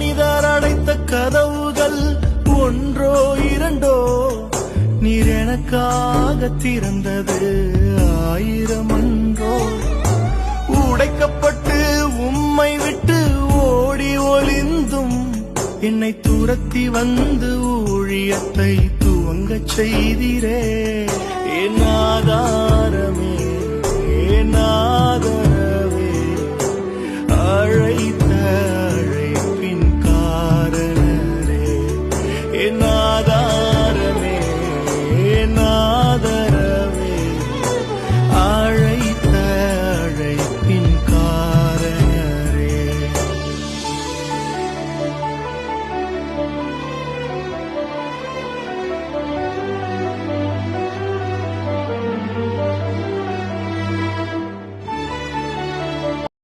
அடைத்த கதவுகள் ஒன்றோ இரண்டோ நீர் எனக்காக திறந்தது. ஆயிரம் அன்றோ உடைக்கப்பட்டு உம்மை விட்டு ஓடி ஒளிந்தும் என்னை துரத்தி வந்து ஊழியத்தை துவங்கச் செய்தீரே.